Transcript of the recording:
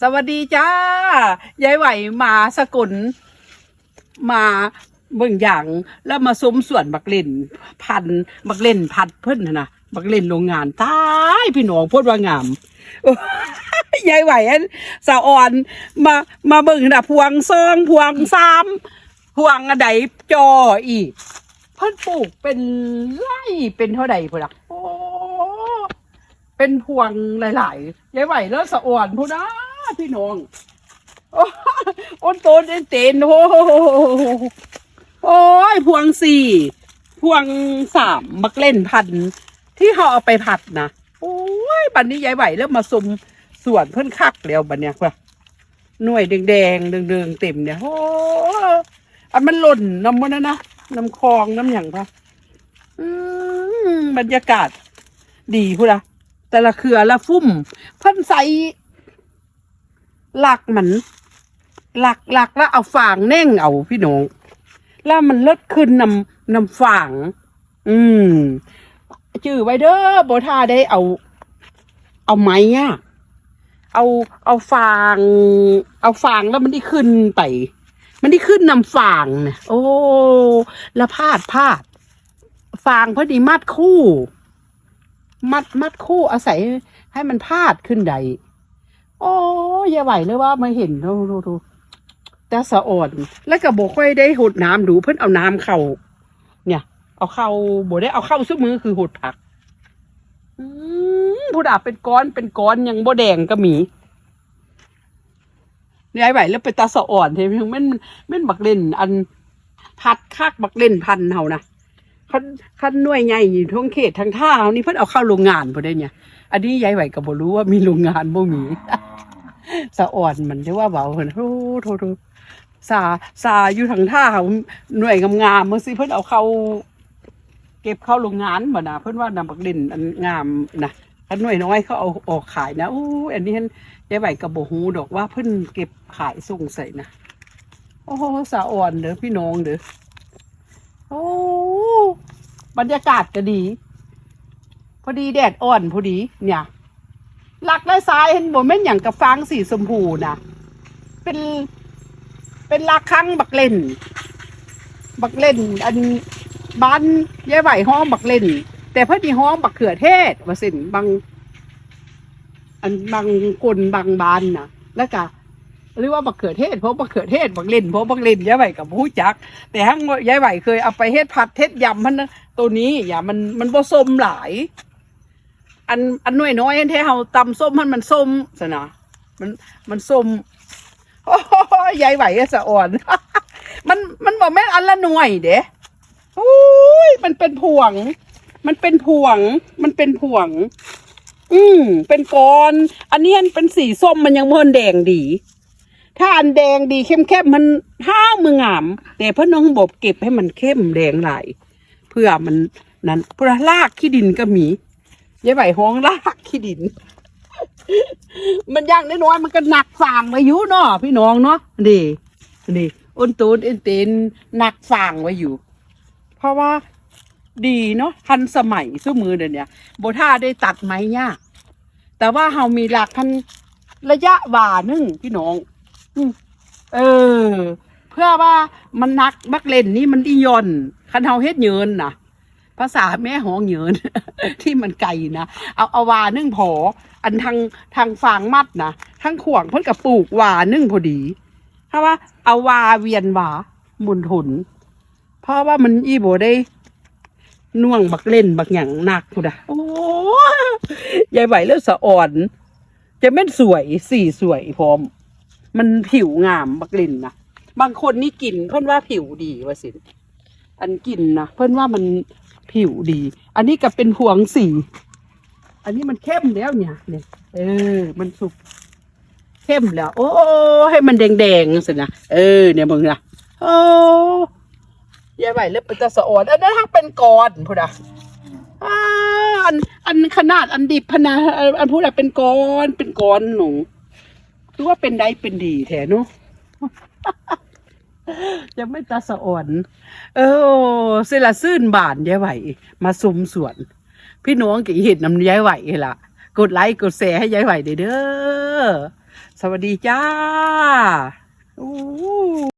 สวัสดีจ้ายายไหวมาสกุล มาเบิ่งอย่างแล้วมาซุ้มส่วนบักเล่น พันบักเล่นพัดเพิ่นนะนะบักเล่นโรงงานตายพี่น้องพูดว่างามยายไหวอันสาอ่อนมามาเบิ่งนะพวงซองพวงสามพวงอะไดจออีกเพิ่นปลูกเป็นไร่เป็นเท่าใดพุ่นละโอ้เป็นพวงหลายๆยายไหวแล้วสะอ่อนพูดนะ พี่น้องโอ้อ้นโตนเอ็นเตนโอ้โหโอ้ยพวงสี่พวงสามมักเล่นพันธุ์ที่เขาเอาไปผัดนะโอ้ยบันนี้ยายไหวแล้วมาซุมส่วนเพิ่นคักแล้วบันเนี้ยว่ะหน่วยแดงๆเดืองๆเต็มเนี่ยโอ้อันมันหล่นน้ำมันนะนะน้ำคลองน้ำอย่างปะอืมบรรยากาศดีพูดละแต่ละเครือละฟุ่มเพิ่นใส่ หลักมัน หลักหลักแล้วเอาฝางแน่งเอาพี่น้อง แล้วมันเลิศขึ้นนำนำฝาง อืมจื้อไว้เด้อโบทาได้เอา เอาไม้อะเอาเอาฟาง เอาฟางแล้วมันได้ขึ้นไป มันได้ขึ้นนำฟางเนี่ยโอ้แล้วพาดพาดฟางพอดีมัดคู่ มัดมัดคู่อาศัยให้มันพาดขึ้นใด โอ้ยายไหวเลยว่ามาเห็นดูดูดูแต่สะอ่อนแล้วก็บอกค่อยได้หดน้ำดูเพิ่นเอาน้ำเข้าเนี่ย เอาเข้าบ่ได้เอาเข้าซุมือคือหดผักอืมผู้ดาเป็นก้อนเป็นก้อนยังบ่แดงก็มียายไหวแล้วไปตาสะอ่อนเทมนมันมันบักเล่น อันพัดคักบักเล่นพันเฮานะคันคันหน่วยใหญ่อยู่ทั้งเขตทั้งท่าเอานี่เพิ่นเอาเข้าโรงงานบ่ได้เนี่ย อันนี้ยายไหวก็บ่รู้ว่ามีโรงงานบ่มี สะอ่อนมันได้ว่าเบาเพิ่นโอ้โทโทสาสาอยู่ทั้งท่าเอาหน่วยงามๆมื้อสิเพิ่นเอาเข้าเก็บเข้าโรงงานบ่นะเพิ่นว่านำบักเล่นอันงามนะคันหน่วยน้อยเขาเอาออกขายนะอู้อันนี้เห็นยายไหวก็บ่ฮู้ดอกว่าเพิ่นเก็บขายส่งใส่นะโอ้สะอ่อนเด้อพี่น้องเด้อโอ้บรรยากาศก็ดี พอดีแดดอ่อนพอดีเนี่ยหลักและซ้ายเห็นบ่แม่นอย่างกับฟางสีชมพูนะเป็นเป็นลักคังบักเล่น บักเล่น อันบ้านยายไหวห้องบักเล่น แต่เพื่อดีห้องบักเขือเทศว่าสินบางอันบางคนบางบ้านนะแล้วก็หรือว่าบักเขือเทศเพราะบักเขือเทศบักเล่นเพราะบักเล่นยายไหวกับผู้จัก แต่ทั้งยายไหวเคยเอาไปเฮ็ดผัดเฮ็ดยำมันนะตัวนี้อย่ามันมันบ่ส้มหลาย อันอันน้อยน้อยๆอันที่เฮาตำส้มมันมันส้มซะนะมันมันส้มโอ้ยยายไหวอะสะอ่อน มันมันบอกแม่อันละหน่วยเด้โอ้ยมันเป็นพวง มันเป็นพวง มันเป็นพวง อืมเป็นกอนอันนี้มันเป็นสีส้มมันยังมันแดงดี ถ้าอันแดงดีเข้มๆมันห้ามืองาม แต่เพื่อน้องบอกเก็บให้มันเข้มแดงหลายเพื่อมันนั้นเพื่อลากขี้ดินก็มี ยายไหวห้องลากขี้ดิน มันย่างน้อยๆมันก็หนักฝางไว้อยู่เนาะพี่น้องเนาะดีดีอ้นตูนเอ็นเตนหนักฝางไว้อยู่ เพราะว่าดีเนาะทันสมัยสู้มือเดี๋ยวนี้โบท่าได้ตัดไม้ยากแต่ว่าเฮามีหลักทันระยะว่าหนึงพี่น้องเออ เพื่อว่ามันนักบักเล่นนี่มันดีย่อนคันเฮาเฮ็ดเยินนะ ภาษาแม่หองเหยิน ที่มันไกลนะเอาเอาวานึ่งพออันทางทางฟางมัดนะทั้งขวางเพิ่นกับปลูกวานึ่งพอดี ถ้าว่าเอาวาเวียนวาบุญทุนเพราะว่ามันอีโบได้น่วงบักเล่นบักหยังหนักพุดะโอ้ยายไหวแล้วสะอ่อน จะแม่นสวยสีสวยพร้อม มันผิวงามบักลินนะบางคนนี่กินเพื่อนว่าผิวดีว่าสิอันกินนะเพื่อนว่ามัน ผิวดี อันนี้ก็เป็นพวงสี อันนี้มันเข้มแล้วเนี่ยเนี่ยเออ มันสุกเข้มแล้ว โอ้ให้มันแดงๆสินะเออเนี่ยมึงนะโอ้ยายไหวเล็บเป็นตะสะอ่อนอันนั้นทั้งเป็นก้อนพูดอะอ่าอันอันขนาดอันดิบพนะอันพูดอะเป็นก้อนเป็นก้อนหนูคือว่าเป็นได้เป็นดีแท้เนาะ ยังไม่ตาสะอ่อน เออเสยละซื่นบานยายไหว มาซุมสวน พี่น้องกี่เห็นน้ำยายไหวล่ะ กดไลค์กดแชร์ให้ยายไหวเด้อ สวัสดีจ้า